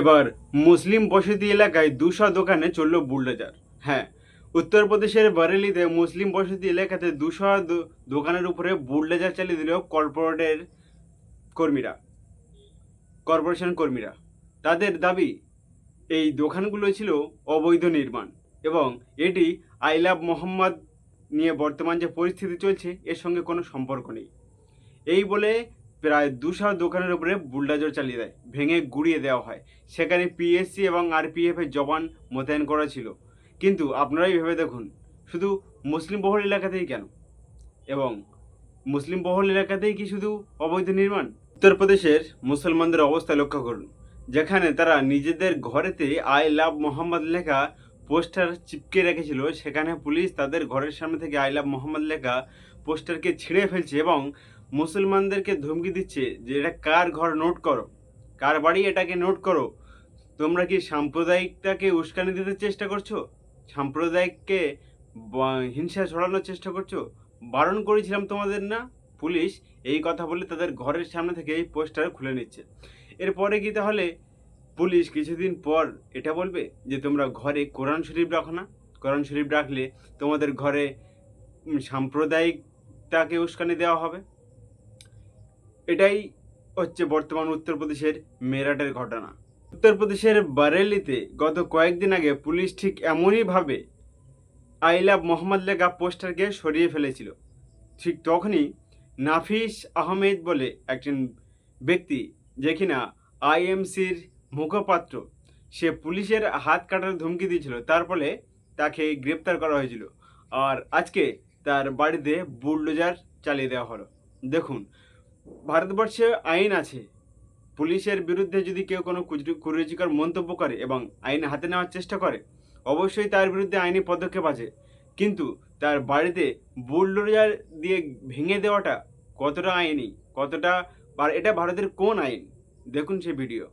এবার মুসলিম বসতি এলাকায় দুশো দোকানে চলল বুলডোজার। হ্যাঁ উত্তরপ্রদেশের বারেলিতে মুসলিম বসতি এলাকাতে দুশো দোকানের উপরে বুলডোজার চালিয়ে দিল কর্পোরেটের কর্মীরা, কর্পোরেশন কর্মীরা। তাদের দাবি, এই দোকানগুলো ছিল অবৈধ নির্মাণ এবং এটি আই লাভ মোহাম্মদ নিয়ে বর্তমান যে পরিস্থিতি চলছে, এর সঙ্গে কোনো সম্পর্ক নেই। এই বলে প্রায় দুশো দোকানের উপরে বুলডাজর চালিয়ে দেয়, ভেঙে গুড়িয়ে দেওয়া হয়। সেখানে পিএসসি এবং আরপিএফ এর জবান মোতায়েন করা ছিল। কিন্তু আপনারাই ভেবে দেখুন, শুধু মুসলিম বহুল এলাকাতেই কেন? এবং মুসলিম বহুল এলাকাতেই কি শুধু অবৈধ নির্মাণ? উত্তরপ্রদেশের মুসলমানদের অবস্থা লক্ষ্য করুন, যেখানে তারা নিজেদের ঘরেতে আই লাভ মোহাম্মদ লেখা পোস্টার চিপকে রেখেছিল। সেখানে পুলিশ তাদের ঘরের সামনে থেকে আই লাভ মোহাম্মদ লেখা পোস্টারকে ছিঁড়ে ফেলছে এবং মুসলমানদেরকে ধমকি দিচ্ছে যে এটা কার ঘর নোট করো? কার বাড়ি এটাকে নোট করো? তোমরা কি সাম্প্রদায়িকতাকে উস্কানি দিতে চেষ্টা করছ? সাম্প্রদায়িককে হিংসা ছড়ানোর চেষ্টা করছ? বারণ করেছিলাম তোমাদের না? পুলিশ এই কথা বলে তাদের ঘরের সামনে থেকে এই পোস্টার খুলে নিচ্ছে। এরপরে কি তাহলে? পুলিশ কিছুদিন পর এটা বলবে যে তোমরা ঘরে কোরআন শরীফ রাখো না? কোরআন শরীফ রাখলে তোমাদের ঘরে সাম্প্রদায়িকতাকে উস্কানি দেওয়া হবে? এটাই হচ্ছে বর্তমান উত্তরপ্রদেশের মেরাটের ঘটনা। উত্তরপ্রদেশের বারেলিতে গত কয়েকদিন আগে পুলিশ ঠিক এমনইভাবে আই লাভ মোহাম্মদ লেগা পোস্টারকে সরিয়ে ফেলেছিল। ঠিক তখনই নাফিস আহমেদ বলে একজন ব্যক্তি যে কিনা আইএমসির মুখপাত্র, সে পুলিশের হাত কাটার ধমকি দিয়েছিল, তার ফলে তাকে গ্রেপ্তার করা হয়েছিল। আর আজকে তার বাড়িতে বুলডোজার চালিয়ে দেওয়া হলো। দেখুন ভারতবর্ষে আইন আছে। পুলিশের বিরুদ্ধে যদি কেউ কোনো কুরুচিকর মন্তব্য করে এবং আইন হাতে নেওয়ার চেষ্টা করে, অবশ্যই তার বিরুদ্ধে আইনি পদক্ষেপ আছে। কিন্তু তার বাড়িতে বুলডোজার দিয়ে ভেঙে দেওয়াটা কতটা আইনি, কতটা আর এটা ভারতের কোন আইন? দেখুন সে ভিডিও।